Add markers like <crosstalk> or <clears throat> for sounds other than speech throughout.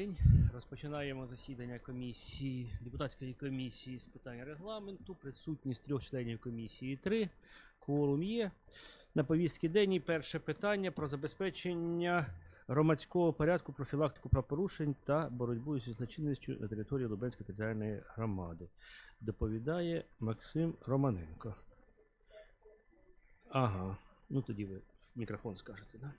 день. Розпочинаємо засідання комісії, депутатської комісії з питань регламенту. Присутність трьох членів комісії три. Кворум є. На повістці денній перше питання про забезпечення громадського порядку, профілактику правопорушень та боротьбу зі злочинністю на території Лубенської територіальної громади. Доповідає Максим Романенко. Ага, ну тоді ви мікрофон скажете, да?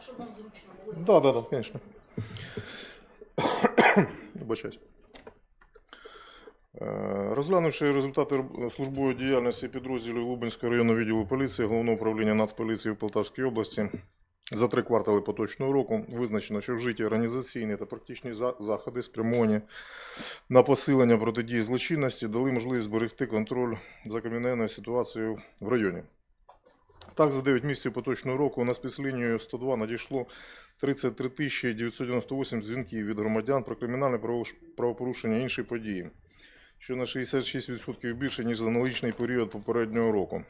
Так, щоб вам зручно було. Да, да, да, конечно. <coughs> Вибачаюсь. Е, Розглянувши результати службової діяльності підрозділів Лубенського районного відділу поліції Головного управління Нацполіції в Полтавській області за три квартали поточного року визначено, що вжиті організаційні та практичні заходи спрямовані на посилення протидії злочинності дали можливість зберегти контроль за кримінальною ситуацією в районі. Так, за 9 місяців поточного року на спецлінію 102 надійшло 33 тисячі 998 дзвінків від громадян про кримінальне правопорушення інші події, що на 66% більше, ніж за аналогічний період попереднього року.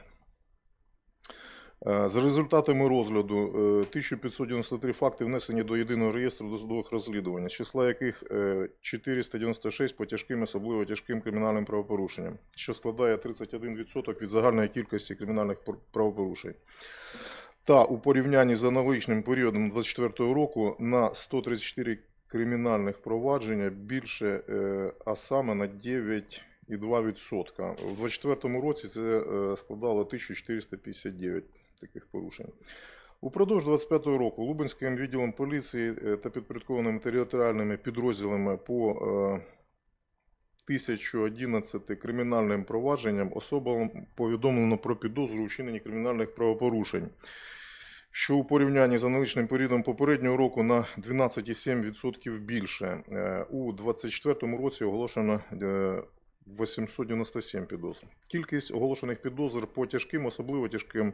Е, За результатами розгляду е, 1593 факти внесені до єдиного реєстру досудових розслідувань, з числа яких е, 496 по тяжким, особливо тяжким кримінальним правопорушенням, що складає 31% від загальної кількості кримінальних пор- правопорушень. Та у порівнянні з аналогічним періодом 2024 року на 134 кримінальних провадження більше, е, а саме на 9,2%. У 2024 році це е, складало 1459 таких порушень. Упродовж 25 року Лубенським відділом поліції е, та підпорядкованими територіальними підрозділами по е, 1011 кримінальним провадженням особам повідомлено про підозру у кримінальних правопорушень, що у порівнянні з аналогічним періодом попереднього року на 12,7% більше. Е, У 2024 році оголошено е, 897 підозр. Кількість оголошених підозр по тяжким, особливо тяжким е,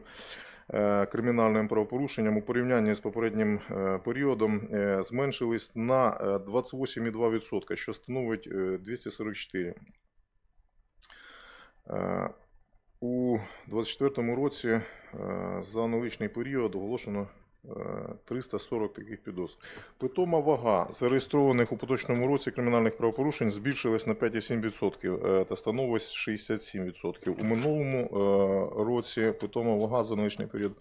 кримінальним правопорушенням у порівнянні з попереднім е, періодом е, зменшились на е, 28,2%, що становить е, 244. Е, У 2024 році е, за аналогічний період оголошено е, 340 таких підозр. Питома вага зареєстрованих у поточному році кримінальних правопорушень збільшилась на 5,7% е, та становить 67%. У минулому е, році питома вага за аналогічний період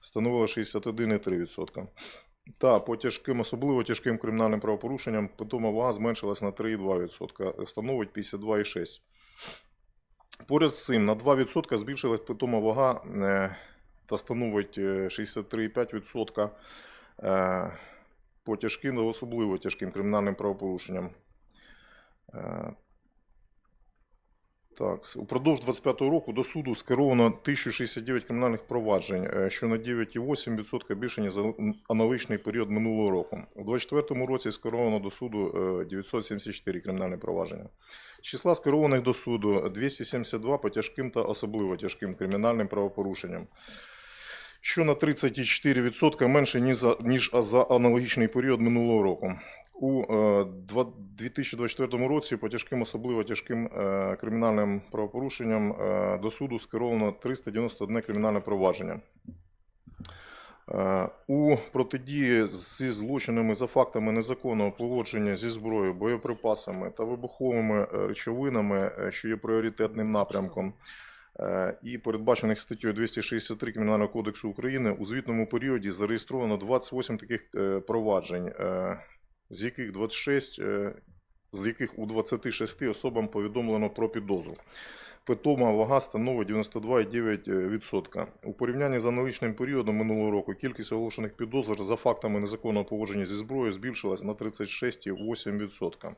становила 61,3%. Та по тяжким, особливо тяжким кримінальним правопорушенням, питома вага зменшилась на 3,2%, становить 52,6%. Поряд з цим на 2% збільшилась питома вага е, та становить е, 63,5% е, по тяжким та особливо тяжким кримінальним правопорушенням. Е, Так, упродовж 25 року до суду скеровано 1069 кримінальних проваджень, е, що на 9,8% більше, ніж за аналогічний період минулого року. У 24 році скеровано до суду е, 974 кримінальні провадження. З числа скерованих до суду 272 по тяжким та особливо тяжким кримінальним правопорушенням, що на 34% менше, ніж за, ніж за аналогічний період минулого року. У е, 2024 році по тяжким, особливо тяжким е, кримінальним правопорушенням е, до суду скеровано 391 кримінальне провадження. Е, У протидії зі злочинами за фактами незаконного поводження зі зброєю, боєприпасами та вибуховими е, речовинами, е, що є пріоритетним напрямком, е, і передбачених статтею 263 Кримінального кодексу України у звітному періоді зареєстровано 28 таких е, проваджень, е, з яких 26, е, з яких у 26 особам повідомлено про підозру. Питома вага становить 92,9%. У порівнянні з аналогічним періодом минулого року кількість оголошених підозр за фактами незаконного поводження зі зброєю збільшилась на 36,8%.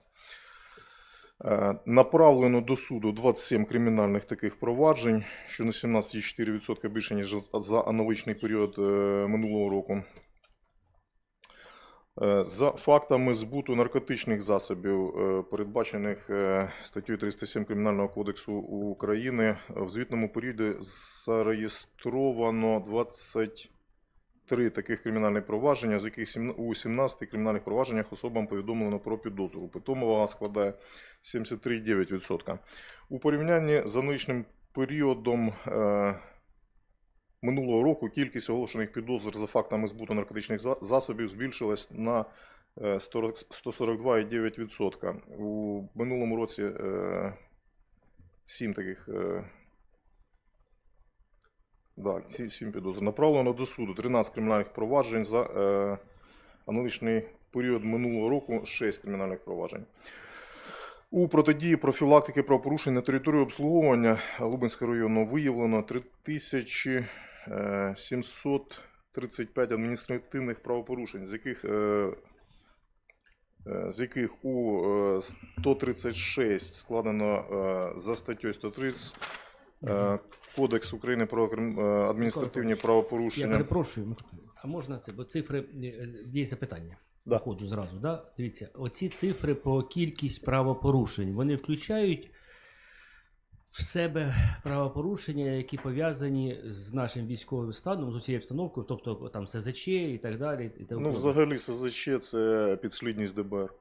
Е, Направлено до суду 27 кримінальних таких проваджень, що на 17,4% більше, ніж за аналогічний період е, минулого року. Е, За фактами збуту наркотичних засобів, передбачених статтею 307 Кримінального кодексу України, в звітному періоді зареєстровано 23 таких кримінальних провадження, з яких у 17 кримінальних провадженнях особам повідомлено про підозру. Питома вага складає 73,9%. У порівнянні з аналогічним періодом е, минулого року кількість оголошених підозр за фактами збуту наркотичних засобів збільшилась на е, 40 142,9%. У минулому році е, 7 таких. Е, да, ці 7 підозр. Направлено до суду 13 кримінальних проваджень за е, аналогічний період минулого року 6 кримінальних проваджень. У протидії профілактики правопорушень на території обслуговування Лубенського району виявлено 3735 адміністративних правопорушень, з яких, е, е, з яких у е, 136 складено е, за статтею 130 е, Кодекс України про е, адміністративні Я правопорушення. перепрошую, а можна це? Бо цифри е, е, є запитання. Да. Ходу зразу, да? Дивіться, оці цифри про кількість правопорушень, вони включають в себе правопорушення, які пов'язані з нашим військовим станом, з усією обстановкою, тобто там СЗЧ і так далі. І тому Ну, взагалі, СЗЧ це підслідність ДБР.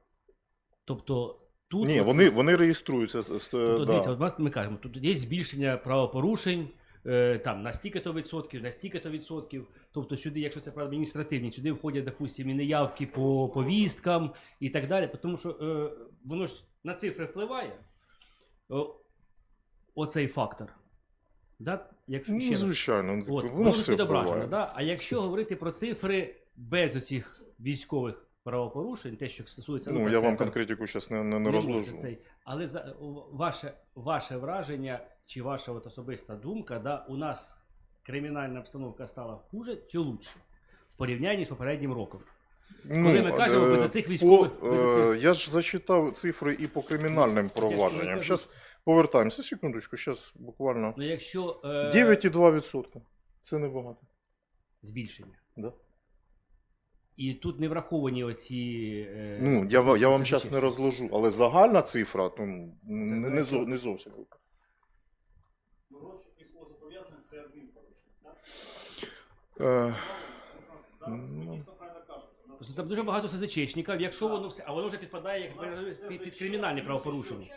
Тобто тут Ні, вони, вони реєструються. Тобто, да. дивіться, от ми- кажемо, тут є збільшення правопорушень е, там на стільки-то відсотків, на стільки-то відсотків. Тобто сюди, якщо це про адміністративні, сюди входять, допустимо, і неявки по повісткам і так далі. Тому що е, воно ж на цифри впливає. О, оцей фактор. Да? Якщо, Ну, ще раз. звичайно, От, воно все відображено, впливає. да? А якщо говорити про цифри без оцих військових правопорушень, те, що стосується Ну, так я вам конкретику зараз не, не, не розложу. цей. Але за ваше, ваше враження чи ваша от особиста думка, да, у нас кримінальна обстановка стала хуже чи лучше в порівнянні з попереднім роком. Коли ми кажемо, без оцих військових- По, без е, оцих- Я ж зачитав цифри і по кримінальним провадженням. Зараз повертаємося. Секундочку, зараз буквально. Ну якщо е, 9,2%. Це небагато. збільшення. Да. І тут не враховані оці. Е, Ну, я, я вам зараз не розложу, але загальна цифра ну, не, не, зо- не зовсім. Ну, розшук військовозобов'язаних це адмінпорушення, так? Е, Зараз Ну. ви дійсно правильно кажете. Нас там дуже багато СЗЧників, якщо воно все, а воно вже підпадає як під, під, плюс правопорушення.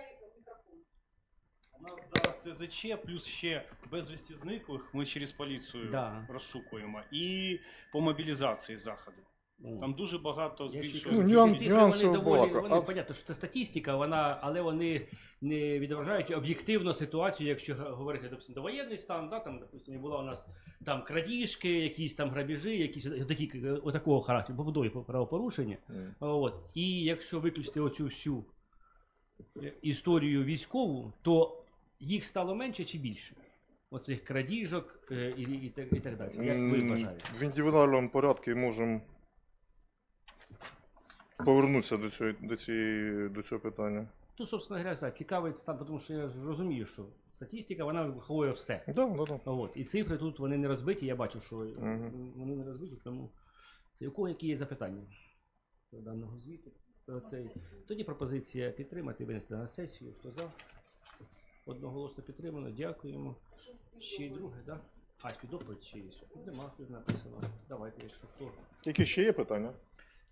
У нас зараз СЗЧ, плюс ще безвісті зниклих ми через поліцію Да. розшукуємо. І по мобілізації заходу. О. Там дуже багато збільшується. Ну, нюанс- ці цифри, нюансів вони доволі, багато. вони, А- понятно, що це статистика, вона, але вони не відображають об'єктивно ситуацію, якщо г- говорити допустим, довоєнний стан, да, там, допустим, була у нас там крадіжки, якісь там грабіжі, якісь такі, отакого характеру, побудові правопорушення. м. От. І якщо виключити оцю всю історію військову, то їх стало менше чи більше? Оцих крадіжок е, і, і, так- і так далі. Як ви М, вважаєте? В індивідуальному порядку можемо повернутися до цього, до, цієї, до цього питання. Тут, собственно говоря, так, цікавий стан, тому що я ж розумію, що статистика вона виховує все. Да, да, да. От. І цифри тут вони не розбиті, я бачу, що Мгм. вони не розбиті, тому це у кого які є запитання до даного звіту? Про цей. Тоді пропозиція підтримати, винести на сесію. Хто за? Одноголосно підтримано, дякуємо. Ще й друге, так? Да? А, співдоповідь ще є. Нема, тут написано. Давайте, якщо хто. Які ще є питання?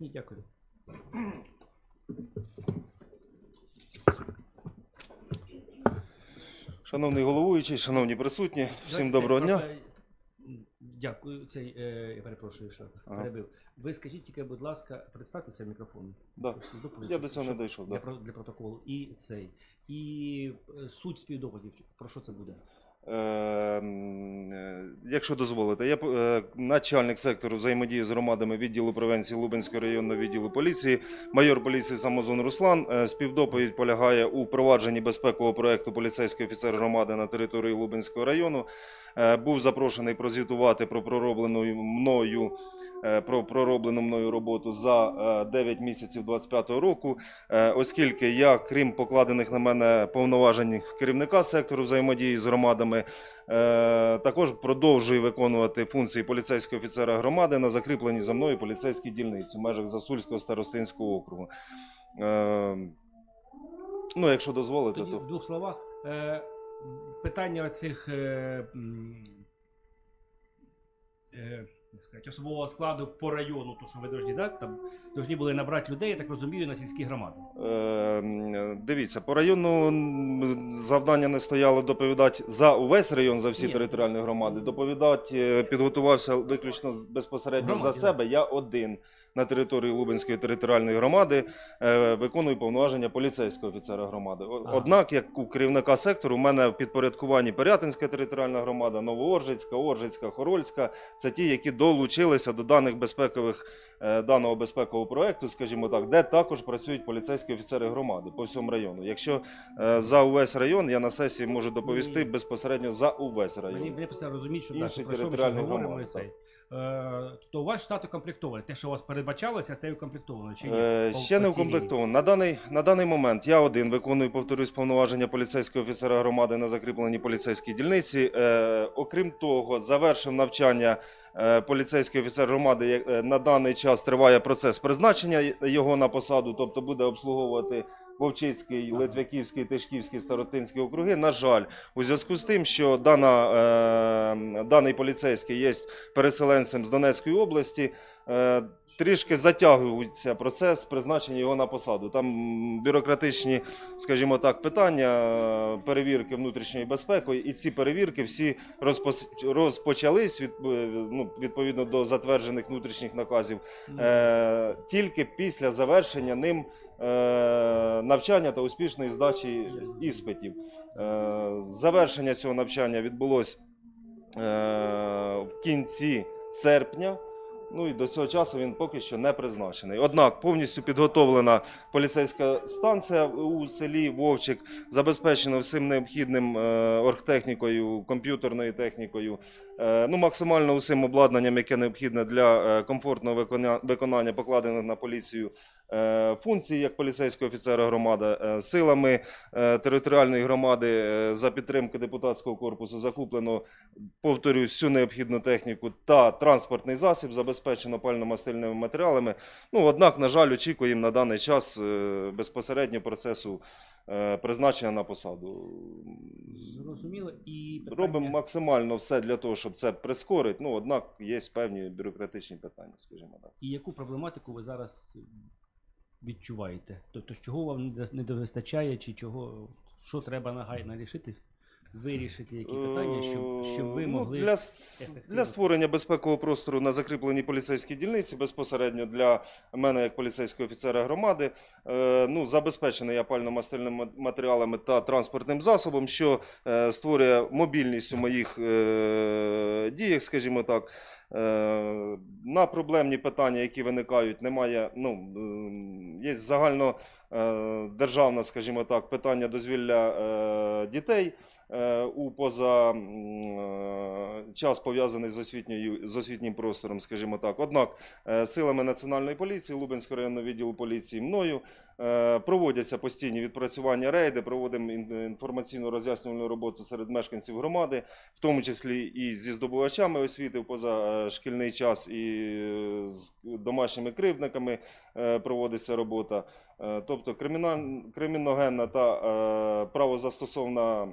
Ні, дякую. Шановний головуючий, шановні присутні, всім доброго дня. Дякую. Цей, е, я перепрошую, що Ага. перебив. Ви скажіть тільки, будь ласка, представтеся мікрофон. Да. Співдоповідь, Я до цього не дійшов. Для, Да. для протоколу. І цей. І е, суть співдоповідів. Про що це буде? Е, м, е, якщо дозволите, я е, начальник сектору взаємодії з громадами відділу превенції Лубенського районного відділу поліції, майор поліції Самозон Руслан. Е, Співдоповідь полягає у провадженні безпекового проекту поліцейський офіцер громади на території Лубенського району. Був запрошений прозвітувати про пророблену мною про пророблену мною роботу за е, 9 місяців 25 року. Е, оскільки я, крім покладених на мене повноважень керівника сектору взаємодії з громадами, е, також продовжую виконувати функції поліцейського офіцера громади на закріпленій за мною поліцейській дільниці в межах Засульського старостинського округу. Е, ну, якщо дозволите, Тоді то в двох словах. Е, питання оцих е, е, як сказати, особового складу по району, то що ви должні, так? Там должні були набрати людей, я так розумію, на сільські громади. Е, Дивіться, по району завдання не стояло доповідати за увесь район, за всі Ні. територіальні громади. Доповідати е, підготувався виключно безпосередньо Громаді, за себе. Я один на території Лубенської територіальної громади е, виконую повноваження поліцейського офіцера громади. Однак, як у керівника сектору, у мене в підпорядкуванні Порятинська територіальна громада, Новооржицька, Оржицька, Хорольська. Це ті, які долучилися до даних безпекових е, даного безпекового проекту, скажімо так, де також працюють поліцейські офіцери громади по всьому району. Якщо е, за увесь район, я на сесії можу доповісти безпосередньо за увесь район. мені просто розуміти, що, так, про що ми говоримо громади, і цей. Е, то у вас штат укомплектований. Те, що у вас передбачалося, те й укомплектовано. Чи ні? Е, ще не укомплектовано. На даний, на даний момент я один виконую, повторюсь, повноваження поліцейського офіцера громади на закріпленій поліцейській дільниці. Е, окрім того, завершив навчання е, поліцейський офіцер громади. е, На даний час триває процес призначення його на посаду, тобто буде обслуговувати Вовчицький, Литвяківський, Тишківський, Старотинський округи. На жаль, у зв'язку з тим, що дана, е, даний поліцейський є переселенцем з Донецької області. Е, трішки затягується процес призначення його на посаду. Там бюрократичні, скажімо так, питання е, перевірки внутрішньої безпеки, і ці перевірки всі розпочались від, е, ну, відповідно до затверджених внутрішніх наказів Ну, е, тільки після завершення ним е, навчання та успішної здачі іспитів. Е, завершення цього навчання відбулось е, в кінці серпня. Ну і до цього часу він поки що не призначений. Однак повністю підготовлена поліцейська станція у селі Вовчик, забезпечено всім необхідним е, оргтехнікою, комп'ютерною технікою, ну максимально усім обладнанням, яке необхідне для е, комфортного виконання покладених на поліцію е, функцій як поліцейського офіцера громади, Е, силами е, територіальної громади е, за підтримки депутатського корпусу закуплено повторюю, всю необхідну техніку та транспортний засіб забезпечено пально-мастильними матеріалами. Ну, однак, на жаль, очікуємо на даний час е, безпосередньо процесу е, призначення на посаду. Зрозуміло. І питання... Робимо максимально все для того, щоб це прискорити. Ну, однак є певні бюрократичні питання, скажімо так. І яку проблематику ви зараз відчуваєте? Тобто, чого вам не не вистачає, чи чого, що треба нагайно рішити, вирішити, які питання, щоб, щоб ви Е, могли. Ну, для, для створення безпекового простору на закріпленій поліцейській дільниці безпосередньо для мене, як поліцейського офіцера громади, е, ну, забезпечений я пально-мастильними матеріалами та транспортним засобом, що е, створює мобільність у моїх діях, скажімо так. На проблемні питання, які виникають, немає. Ну, є загально державне, скажімо так, питання дозвілля дітей у поза е, час пов'язаний з освітньою з освітнім простором, скажімо так. Однак е, силами національної поліції, Лубенського районного відділу поліції, мною е, проводяться постійні відпрацювання рейди, проводимо ін- інформаційно роз'яснювальну роботу серед мешканців громади, в тому числі і зі здобувачами освіти в позашкільний час, і е, з домашніми кривдниками е, проводиться робота. Е, Тобто криміногенна та е, правозастосовна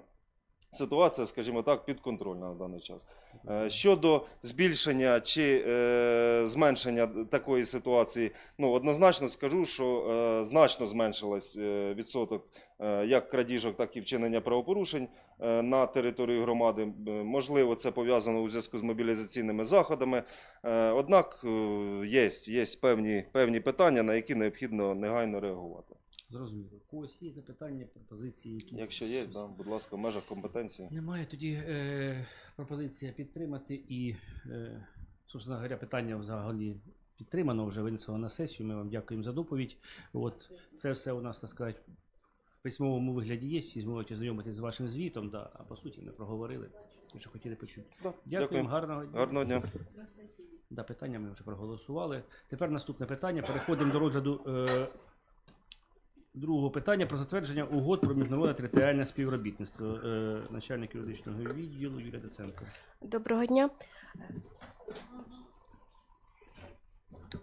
ситуація, скажімо так, підконтрольна на даний час. Е, Щодо збільшення чи е, зменшення такої ситуації, ну однозначно скажу, що е, значно зменшилась відсоток як крадіжок, так і вчинення правопорушень на території громади. Можливо, це пов'язано у зв'язку з мобілізаційними заходами. Однак є, є певні, певні питання, на які необхідно негайно реагувати. Зрозуміло. У когось є запитання, пропозиції, якісь? Якщо є, да, будь ласка, в межах компетенції. Немає тоді е, пропозиція підтримати і, е, собственно говоря, питання взагалі підтримано, вже винесено на сесію. Ми вам дякуємо за доповідь. От це все у нас, так сказати, в письмовому вигляді є. Всі зможуть ознайомитися з вашим звітом, да, а по суті ми проговорили, те, що хотіли почути. Да, Дякуємо, гарного дня. Гарного дня. Да, питання ми вже проголосували. Тепер наступне питання. Переходимо до розгляду е, другого питання про затвердження угод про міжнародне територіальне співробітництво. Е, начальник юридичного відділу Юлія Деценко. Доброго дня.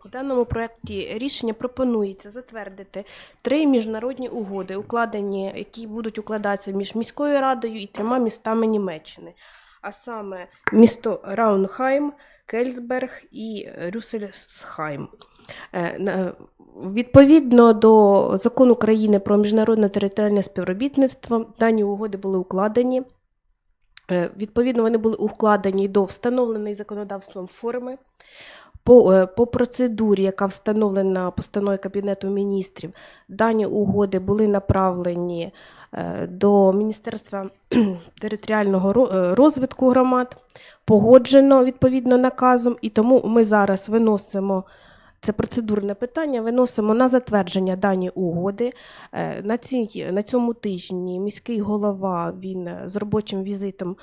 У даному проєкті рішення пропонується затвердити три міжнародні угоди, укладені, які будуть укладатися між міською радою і трьома містами Німеччини. А саме місто Раунхайм, Кельсберг і Рюссельсхайм. Е, Відповідно до закону України про міжнародне територіальне співробітництво, дані угоди були укладені. Е, Відповідно, вони були укладені до встановленої законодавством форми. По, е, по процедурі, яка встановлена постановою Кабінету міністрів, дані угоди були направлені е, до Міністерства <clears throat> територіального е, розвитку громад, погоджено відповідно наказом, і тому ми зараз виносимо. Це процедурне питання. Виносимо на затвердження дані угоди. Е, На, цій, на цьому тижні міський голова він е, з робочим візитом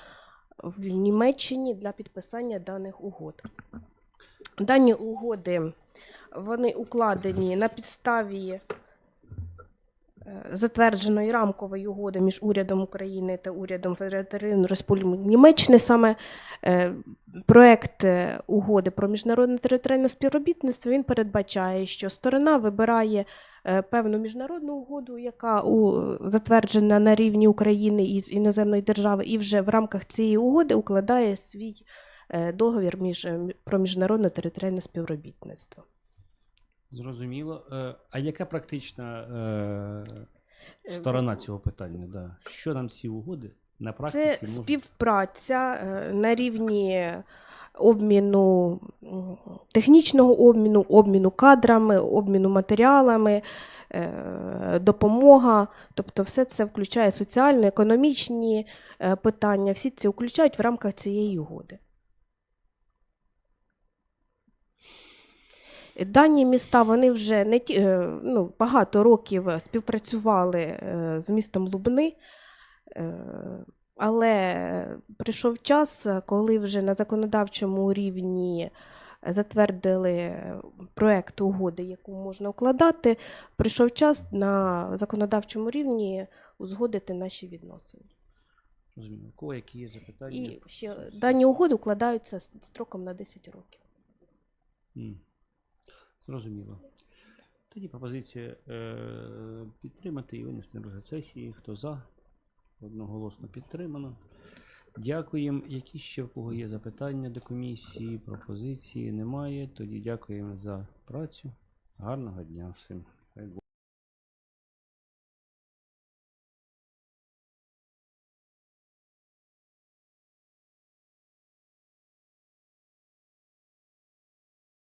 в Німеччині для підписання даних угод. Дані угоди вони укладені на підставі е, затвердженої рамкової угоди між урядом України та урядом Федеративної Республіки Німеччини. Саме е, проект е, угоди про міжнародне територіальне співробітництво він передбачає, що сторона вибирає е, певну міжнародну угоду, яка затверджена на рівні України із іноземної держави, і вже в рамках цієї угоди укладає свій е, договір між, е, про міжнародне територіальне співробітництво. Зрозуміло. Е, А яка практична е, Е, сторона цього питання? Да? Що нам ці угоди на практиці Це можуть? співпраця на рівні обміну технічного обміну, обміну кадрами, обміну матеріалами, допомога. Тобто, все це включає соціально-економічні питання, всі це включають в рамках цієї угоди. Дані міста вони вже не ті, е, ну, багато років співпрацювали е, з містом Лубни. Е, Але прийшов час, коли вже на законодавчому рівні затвердили проект угоди, яку можна укладати, прийшов час на законодавчому рівні узгодити наші відносини. Кого які є запитання? І ще дані угоди укладаються строком на 10 років. Зрозуміло. Тоді пропозиція е, підтримати і винести на розгляд сесії. Хто за? Одноголосно підтримано. Дякуємо. Які ще в кого є запитання до комісії, пропозиції? Немає. Тоді дякуємо за працю. Гарного дня всім.